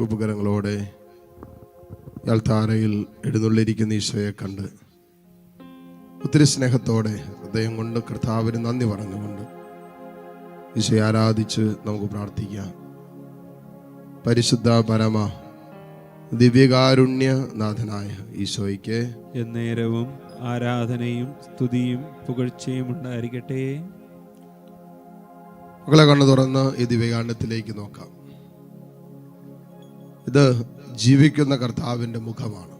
ഉപകരങ്ങളോടെ ഇയാൾ താരയിൽ എഴുന്നള്ളിരിക്കുന്ന ഈശോയെ കണ്ട് ഒത്തിരി സ്നേഹത്തോടെ ഹൃദയം കൊണ്ട് കർത്താവിന് നന്ദി പറഞ്ഞുകൊണ്ട് ഈശോയെ ആരാധിച്ച് നമുക്ക് പ്രാർത്ഥിക്കാം. പരിശുദ്ധ പരമ ദിവ്യകാരുണ്യ നാഥനായ ഈശോയ്ക്ക് എന്നേരവും ആരാധനയും സ്തുതിയും പുകഴ്ചയും ഉണ്ടായിരിക്കട്ടെ. മക്കളെ കണ്ണു തുറന്ന് ഈ ദിവ്യകാണ്ഡത്തിലേക്ക് നോക്കാം. ഇത് ജീവിക്കുന്ന കർത്താവിന്റെ മുഖമാണ്.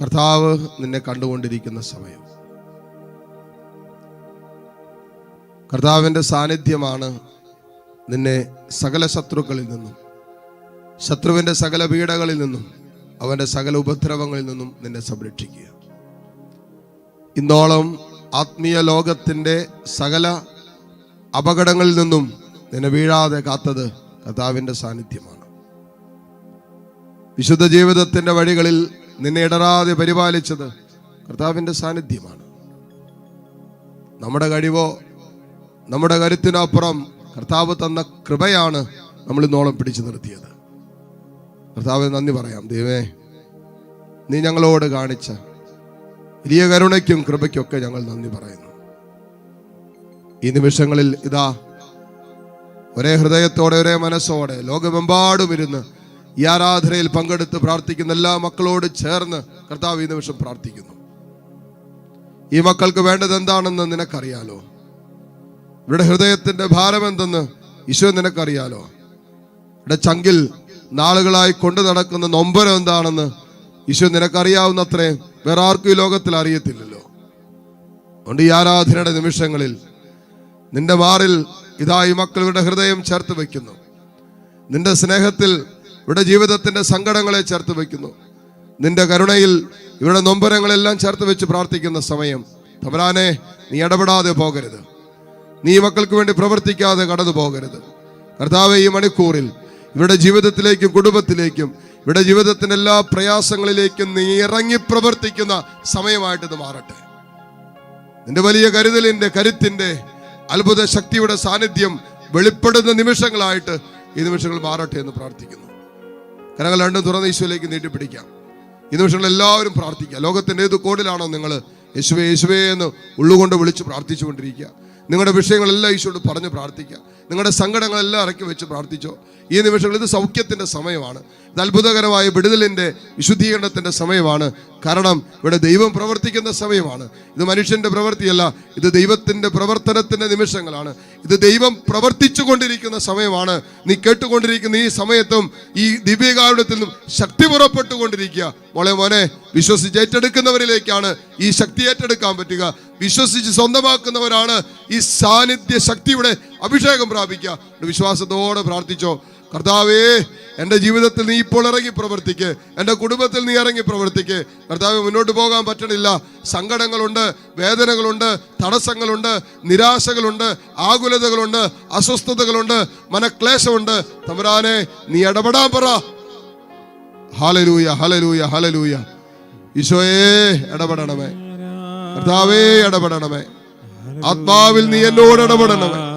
കർത്താവ് നിന്നെ കണ്ടുകൊണ്ടിരിക്കുന്ന സമയം. കർത്താവിന്റെ സാന്നിധ്യമാണ് നിന്നെ സകല ശത്രുക്കളിൽ നിന്നും ശത്രുവിന്റെ സകല പീഡകളിൽ നിന്നും അവന്റെ സകല ഉപദ്രവങ്ങളിൽ നിന്നും നിന്നെ സംരക്ഷിക്കുക. ഇന്നോളം ആത്മീയ ലോകത്തിന്റെ സകല അപകടങ്ങളിൽ നിന്നും നിന്നെ വീഴാതെ കാത്തത് കർത്താവിന്റെ സാന്നിധ്യമാണ്. വിശുദ്ധ ജീവിതത്തിന്റെ വഴികളിൽ നിന്നെ ഇടറാതെ പരിപാലിച്ചത് കർത്താവിന്റെ സാന്നിധ്യമാണ്. നമ്മുടെ കഴിവോ നമ്മുടെ കരുത്തിനപ്പുറം കർത്താവ് തന്ന കൃപയാണ് നമ്മൾ ഇന്നോളം പിടിച്ചു നിർത്തിയത്. കർത്താവ് നന്ദി പറയാം. ദൈവേ നീ ഞങ്ങളോട് കാണിച്ച വലിയ കരുണയ്ക്കും കൃപയ്ക്കൊക്കെ ഞങ്ങൾ നന്ദി പറയുന്നു. ഈ നിമിഷങ്ങളിൽ ഇതാ ഒരേ ഹൃദയത്തോടെ ഒരേ മനസ്സോടെ ലോകമെമ്പാടും ഇരുന്ന് ഈ ആരാധനയിൽ പങ്കെടുത്ത് പ്രാർത്ഥിക്കുന്ന എല്ലാ മക്കളോട് ചേർന്ന് കർത്താവ് ഈ നിമിഷം പ്രാർത്ഥിക്കുന്നു. ഈ മക്കൾക്ക് വേണ്ടത് എന്താണെന്ന് നിനക്കറിയാലോ? ഇവരുടെ ഹൃദയത്തിന്റെ ഭാരം എന്തെന്ന് ഈശോ നിനക്കറിയാലോ? ഇവിടെ ചങ്കിൽ നാളുകളായി കൊണ്ടു നടക്കുന്ന നൊമ്പരം എന്താണെന്ന് ഈശോ നിനക്കറിയാവുന്ന അത്രയും വേറെ ആർക്കും ഈ ലോകത്തിൽ അറിയത്തില്ലല്ലോ. അതുകൊണ്ട് ഈ ആരാധനയുടെ നിമിഷങ്ങളിൽ നിന്റെ മാറിൽ ഇതാ മക്കളുടെ ഹൃദയം ചേർത്ത് വയ്ക്കുന്നു. നിന്റെ സ്നേഹത്തിൽ ഇവിടെ ജീവിതത്തിന്റെ സങ്കടങ്ങളെ ചേർത്ത് വയ്ക്കുന്നു. നിന്റെ കരുണയിൽ ഇവിടെ നൊമ്പരങ്ങളെല്ലാം ചേർത്ത് വെച്ച് പ്രാർത്ഥിക്കുന്ന സമയം. തമരാനെ നീ ഇടപെടാതെ പോകരുത്. നീ മക്കൾക്ക് വേണ്ടി പ്രവർത്തിക്കാതെ കടന്നു പോകരുത്. കർത്താവ് ഈ മണിക്കൂറിൽ ഇവിടെ ജീവിതത്തിലേക്കും കുടുംബത്തിലേക്കും ഇവിടെ ജീവിതത്തിന്റെ എല്ലാ പ്രയാസങ്ങളിലേക്കും നീ ഇറങ്ങി പ്രവർത്തിക്കുന്ന സമയമായിട്ട് ഇത് മാറട്ടെ. നിന്റെ വലിയ കരുതലിന്റെ കരുത്തിന്റെ അത്ഭുത ശക്തിയുടെ സാന്നിധ്യം വെളിപ്പെടുന്ന നിമിഷങ്ങളായിട്ട് ഈ നിമിഷങ്ങൾ മാറട്ടെ എന്ന് പ്രാർത്ഥിക്കുന്നു. കരങ്ങൾ രണ്ടും തുറന്ന് യേശുവിലേക്ക് നീട്ടിപ്പിടിക്കാം. ഈ നിമിഷങ്ങൾ എല്ലാവരും പ്രാർത്ഥിക്കുക. ലോകത്തിന്റെ ഏത് കോടിലാണോ നിങ്ങൾ യേശുവേ യേശുവേ എന്ന് ഉള്ളുകൊണ്ട് വിളിച്ച് പ്രാർത്ഥിച്ചുകൊണ്ടിരിക്കുക. നിങ്ങളുടെ വിഷയങ്ങളെല്ലാം ഈശോയോട് പറഞ്ഞ് പ്രാർത്ഥിക്കുക. നിങ്ങളുടെ സങ്കടങ്ങളെല്ലാം ഇറക്കി വെച്ച് പ്രാർത്ഥിച്ചോ. ഈ നിമിഷങ്ങൾ ഇത് സൗഖ്യത്തിന്റെ സമയമാണ്. ഇത് അത്ഭുതകരമായ വിടുതലിന്റെ വിശുദ്ധീകരണത്തിന്റെ സമയമാണ്. കാരണം ഇവിടെ ദൈവം പ്രവർത്തിക്കുന്ന സമയമാണ്. ഇത് മനുഷ്യന്റെ പ്രവൃത്തിയല്ല ഇത് ദൈവത്തിന്റെ പ്രവർത്തനത്തിന്റെ നിമിഷങ്ങളാണ്. ഇത് ദൈവം പ്രവർത്തിച്ചു കൊണ്ടിരിക്കുന്ന സമയമാണ്. നീ കേട്ടുകൊണ്ടിരിക്കുന്ന ഈ സമയത്തും ഈ ദിവ്യകാരുണ്യത്തിൽ നിന്നും ശക്തി പുറപ്പെട്ടുകൊണ്ടിരിക്കുക. മോളെ മോനെ വിശ്വസിച്ച് ഏറ്റെടുക്കുന്നവരിലേക്കാണ് ഈ ശക്തി ഏറ്റെടുക്കാൻ പറ്റുക. വിശ്വസിച്ച് സ്വന്തമാക്കുന്നവരാണ് ഈ സാന്നിധ്യ ശക്തിയുടെ അഭിഷേകം പ്രാപിക്കുക. വിശ്വാസത്തോടെ പ്രാർത്ഥിച്ചോ കർത്താവേ എന്റെ ജീവിതത്തിൽ നീ ഇപ്പോൾ ഇറങ്ങി പ്രവർത്തിക്ക്. എന്റെ കുടുംബത്തിൽ നീ ഇറങ്ങി പ്രവർത്തിക്ക്. കർത്താവ് മുന്നോട്ട് പോകാൻ പറ്റണില്ല. സങ്കടങ്ങളുണ്ട് വേദനകളുണ്ട് തടസ്സങ്ങളുണ്ട് നിരാശകളുണ്ട് ആകുലതകളുണ്ട് അസ്വസ്ഥതകളുണ്ട് മനക്ലേശമുണ്ട്. തമരാനെ നീ ഇടപെടാൻ പറ. ഹാലലൂയ ഹലലൂയ ഹലലൂയ ഈശോയേ ഇടപെടണമേ. കർത്താവേ ഇടപെടണമേ. ആത്മാവിൽ നീ എന്നോട് ഇടപെടണമേ.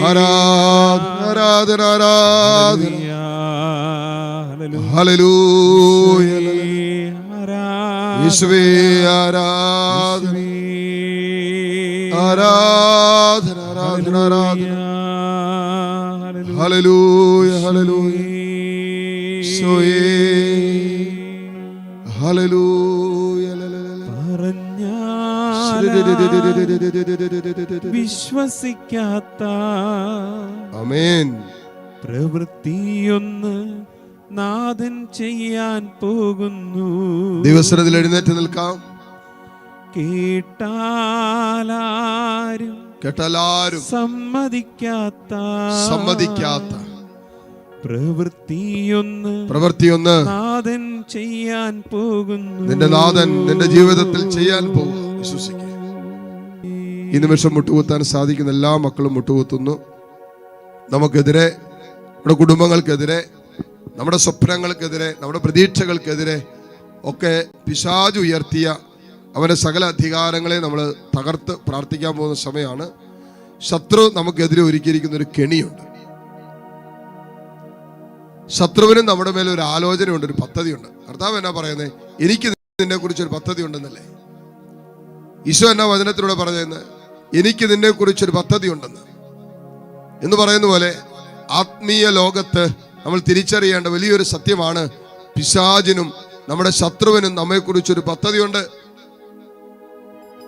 ആരാധന ആരാധന ഹല്ലേലൂയ യേശുവേ ആരാധന ആരാധന ആരാധന ആരാധന. Hallelujah hallelujah. സോയേ ഹല്ലേലൂയ പറഞ്ഞ വിശ്വസിക്കാത്ത അമേൻ പ്രവൃത്തിയൊന്ന് നാഥൻ ചെയ്യാൻ പോകുന്നു. ദിവസത്തിൽ എഴുന്നേറ്റ് നിൽക്കാം. കേട്ടാലാരും കേട്ടാലാരും സമ്മതിക്കാത്ത സമ്മതിക്കാത്ത പ്രവൃത്തിയൊന്ന് പ്രവൃത്തിയൊന്ന് നാഥൻ ചെയ്യാൻ പോകുന്നു. നിന്റെ നാഥൻ നിന്റെ ജീവിതത്തിൽ ചെയ്യാൻ പോകും വിശ്വസിക്കുക ഈ നിമിഷം മുട്ടുകുത്താൻ സാധിക്കുന്ന എല്ലാ മക്കളും മുട്ടുകുത്തുന്നു. നമുക്കെതിരെ നമ്മുടെ കുടുംബങ്ങൾക്കെതിരെ നമ്മുടെ സ്വപ്നങ്ങൾക്കെതിരെ നമ്മുടെ പ്രതീക്ഷകൾക്കെതിരെ ഒക്കെ പിശാജ് ഉയർത്തിയ അവന്റെ സകല അധികാരങ്ങളെ നമ്മൾ തകർത്ത് പ്രാർത്ഥിക്കാൻ പോകുന്ന സമയമാണ് ശത്രു നമുക്കെതിരെ ഒരുക്കിയിരിക്കുന്ന ഒരു കെണിയുണ്ട്. ശത്രുവിനും നമ്മുടെ മേലെ ഒരു ആലോചനയുണ്ട് ഒരു പദ്ധതിയുണ്ട്. കർത്താവ് എന്നാ പറയുന്നത് എനിക്ക് നിന്നെ കുറിച്ച് ഒരു പദ്ധതി ഉണ്ടെന്നല്ലേ ഈശോ എന്നാ വചനത്തിലൂടെ പറഞ്ഞതെന്ന് എനിക്ക് നിന്നെ കുറിച്ച് ഒരു പദ്ധതി ഉണ്ടെന്ന് എന്ന് പറയുന്ന പോലെ ആത്മീയ ലോകത്ത് നമ്മൾ തിരിച്ചറിയേണ്ട വലിയൊരു സത്യമാണ് പിശാചിനും നമ്മുടെ ശത്രുവിനും നമ്മെക്കുറിച്ചൊരു പദ്ധതിയുണ്ട്.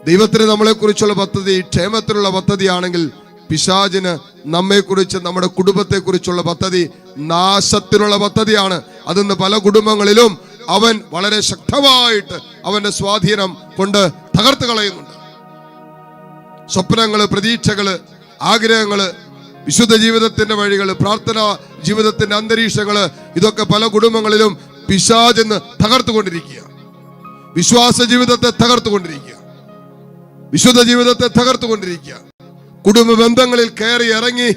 ദൈവത്തിന് നമ്മളെക്കുറിച്ചുള്ള പദ്ധതി ക്ഷേമത്തിലുള്ള പദ്ധതിയാണെങ്കിൽ പിശാചിന് നമ്മെക്കുറിച്ച് നമ്മുടെ കുടുംബത്തെക്കുറിച്ചുള്ള പദ്ധതി നാശത്തിനുള്ള പദ്ധതിയാണ്. അതിന്ന് പല കുടുംബങ്ങളിലും അവൻ വളരെ ശക്തമായിട്ട് അവന്റെ സ്വാധീനം കൊണ്ട് തകർത്ത് കളയുന്നുണ്ട്. സ്വപ്നങ്ങൾ പ്രതീക്ഷകൾ ആഗ്രഹങ്ങൾ വിശുദ്ധ ജീവിതത്തിന്റെ വഴികൾ പ്രാർത്ഥന ജീവിതത്തിന്റെ അന്തരീക്ഷങ്ങൾ ഇതൊക്കെ പല കുടുംബങ്ങളിലും പിശാചെന്ന് തകർത്തുകൊണ്ടിരിക്കുക വിശ്വാസ ജീവിതത്തെ തകർത്തുകൊണ്ടിരിക്കുക വിശുദ്ധ ജീവിതത്തെ തകർത്തുകൊണ്ടിരിക്കുക. കുടുംബ ബന്ധങ്ങളിൽ കയറി ഇറങ്ങി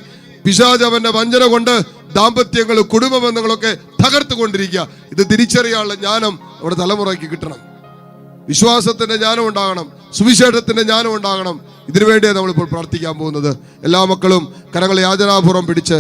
പിശാജ് അവന്റെ വഞ്ചന കൊണ്ട് ദാമ്പത്യങ്ങൾ കുടുംബ ബന്ധങ്ങളൊക്കെ തകർത്തുകൊണ്ടിരിക്കുക. ഇത് തിരിച്ചറിയാനുള്ള ജ്ഞാനം നമ്മുടെ തലമുറയ്ക്ക് കിട്ടണം. വിശ്വാസത്തിന്റെ ജ്ഞാനം ഉണ്ടാകണം. സുവിശേഷത്തിന്റെ ജ്ഞാനം ഉണ്ടാകണം. ഇതിനുവേണ്ടിയാണ് നമ്മളിപ്പോൾ പ്രാർത്ഥിക്കാൻ പോകുന്നത്. എല്ലാ മക്കളും കരങ്ങളെ യാചനാപൂർവം പിടിച്ച്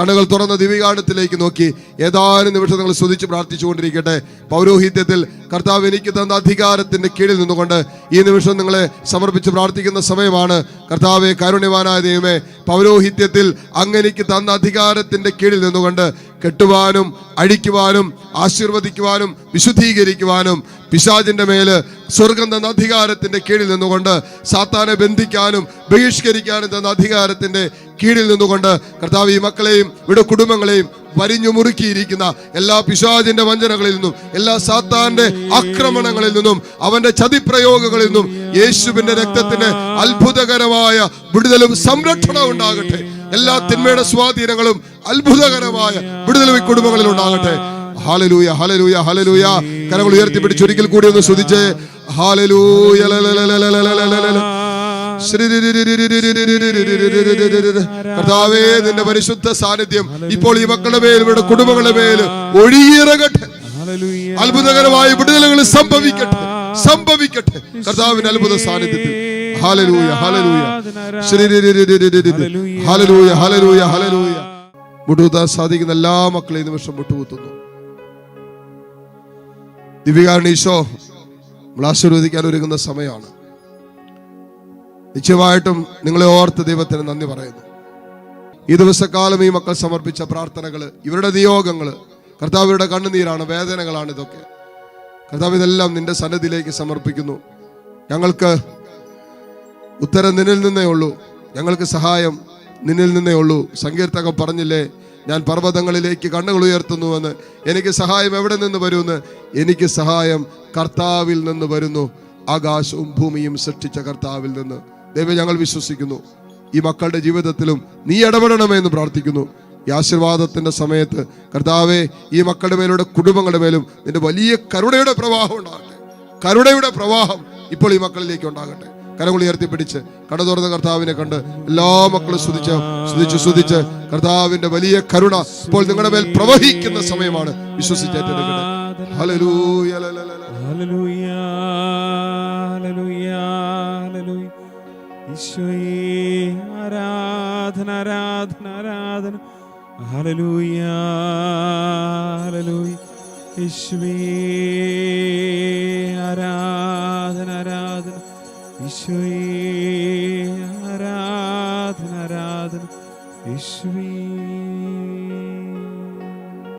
കണ്ണുകൾ തുറന്ന ദിവികാഠത്തിലേക്ക് നോക്കി ഏതാനും നിമിഷം നിങ്ങൾ സ്തുതിച്ച് പ്രാർത്ഥിച്ചുകൊണ്ടിരിക്കട്ടെ. പൗരോഹിത്യത്തിൽ കർത്താവ് എനിക്ക് തന്ന അധികാരത്തിന്റെ കീഴിൽ നിന്നുകൊണ്ട് ഈ നിമിഷം നിങ്ങളെ സമർപ്പിച്ച് പ്രാർത്ഥിക്കുന്ന സമയമാണ്. കർത്താവെ കാരുണ്യവാനായ ദൈവമേ പൗരോഹിത്യത്തിൽ അങ്ങനിക്ക് തന്ന അധികാരത്തിന്റെ കീഴിൽ നിന്നുകൊണ്ട് കെട്ടുവാനും അഴിക്കുവാനും ആശീർവദിക്കുവാനും വിശുദ്ധീകരിക്കുവാനും പിശാചിന്റെ മേൽ സ്വർഗം തന്ന അധികാരത്തിന്റെ കീഴിൽ നിന്നുകൊണ്ട് സാത്താനെ ബന്ധിക്കാനും ബഹിഷ്കരിക്കാനും തന്ന അധികാരത്തിന്റെ കീഴിൽ നിന്നുകൊണ്ട് കർത്താവ് ഈ മക്കളെയും ഇവിടെ കുടുംബങ്ങളെയും വരിഞ്ഞു മുറുക്കിയിരിക്കുന്ന എല്ലാ പിശാചിന്റെ വഞ്ചനകളിൽ നിന്നും എല്ലാ സാത്താന്റെ ആക്രമണങ്ങളിൽ നിന്നും അവന്റെ ചതിപ്രയോഗങ്ങളിൽ നിന്നും യേശുവിന്റെ രക്തത്തിന് അത്ഭുതകരമായ വിടുതലും സംരക്ഷണം ഉണ്ടാകട്ടെ. എല്ലാ തിന്മയുടെ സ്വാധീനങ്ങളും അത്ഭുതകരമായ വിടുതൽ കുടുംബങ്ങളിൽ ഉണ്ടാകട്ടെ. ഹാലലൂയ ഹാലലൂയ ഹാലലൂയ കരങ്ങൾ ഉയർത്തി പിടിച്ച് ഒരിക്കൽ കൂടി ഒന്ന് ശ്രദ്ധിച്ച്. കർത്താവേ നിന്റെ പരിശുദ്ധ സാന്നിധ്യം ഇപ്പോൾ ഈ മക്കളുടെ മേൽ ഇവരുടെ കുടുംബങ്ങളുടെ മേൽ ഒഴിയിറകട്ടെ അത്ഭുതകരമായ വിടുതലുകൾ സംഭവിക്കട്ടെ. സംഭവിക്കട്ടെ. കർത്താവിന്റെ അത്ഭുത സാന്നിധ്യത്തിൽ. Hallelujah hallelujah hallelujah hallelujah hallelujah മുട്ടുകുത്താൻ സാധിക്കുന്ന എല്ലാ മക്കളെയും നിമിഷം മുട്ടുകുത്തുന്നു ദിവ്യകാരണ ഈശോ നമ്മൾ ആശീർവദിക്കാൻ ഒരുങ്ങുന്ന സമയമാണ്. നിശ്ചയമായിട്ടും നിങ്ങളെ ഓർത്ത് ദൈവത്തിന് നന്ദി പറയുന്നു. ഈ ദിവസക്കാലം ഈ മക്കൾ സമർപ്പിച്ച പ്രാർത്ഥനകൾ ഇവരുടെ നിയോഗങ്ങൾ കർത്താവിയുടെ കണ്ണുനീരാണ് വേദനകളാണ് ഇതൊക്കെ. കർത്താവ് ഇതെല്ലാം നിന്റെ സന്നദ്ധിയിലേക്ക് സമർപ്പിക്കുന്നു. ഞങ്ങൾക്ക് ഉത്തരം നിന്നിൽ നിന്നേ ഉള്ളൂ. ഞങ്ങൾക്ക് സഹായം നിന്നിൽ നിന്നേ ഉള്ളൂ. സങ്കീർത്തകം പറഞ്ഞില്ലേ ഞാൻ പർവതങ്ങളിലേക്ക് കണ്ണുകൾ ഉയർത്തുന്നുവെന്ന് എനിക്ക് സഹായം എവിടെ നിന്ന് വരുമെന്ന്? എനിക്ക് സഹായം കർത്താവിൽ നിന്ന് വരുന്നു. ആകാശവും ഭൂമിയും സൃഷ്ടിച്ച കർത്താവിൽ നിന്ന്. ദൈവം ഞങ്ങൾ വിശ്വസിക്കുന്നു. ഈ മക്കളുടെ ജീവിതത്തിലും നീ ഇടപെടണമെന്ന് പ്രാർത്ഥിക്കുന്നു. ഈ ആശീർവാദത്തിന്റെ സമയത്ത് കർത്താവെ ഈ മക്കളുടെ മേലൂടെ കുടുംബങ്ങളുടെ മേലും നിന്റെ വലിയ കരുണയുടെ പ്രവാഹം ഉണ്ടാകട്ടെ. കരുണയുടെ പ്രവാഹം ഇപ്പോൾ ഈ മക്കളിലേക്ക് ഉണ്ടാകട്ടെ. കരങ്ങൾ ഉയർത്തിപ്പിടിച്ച് കട തുറന്ന കർത്താവിനെ കണ്ട് എല്ലാ മക്കളും സ്തുതിച്ച് സ്തുതിച്ച് സ്തുതിച്ച്. കർത്താവിന്റെ വലിയ കരുണ ഇപ്പോൾ നിങ്ങളുടെ മേൽ പ്രവഹിക്കുന്ന സമയമാണ്. വിശ്വസിച്ചേറ്റെടുക്കുന്നത് ആരാധന ആരാധന ആരാധന. ഈശോയേ ആരാധന ആരാധന യേശുവേ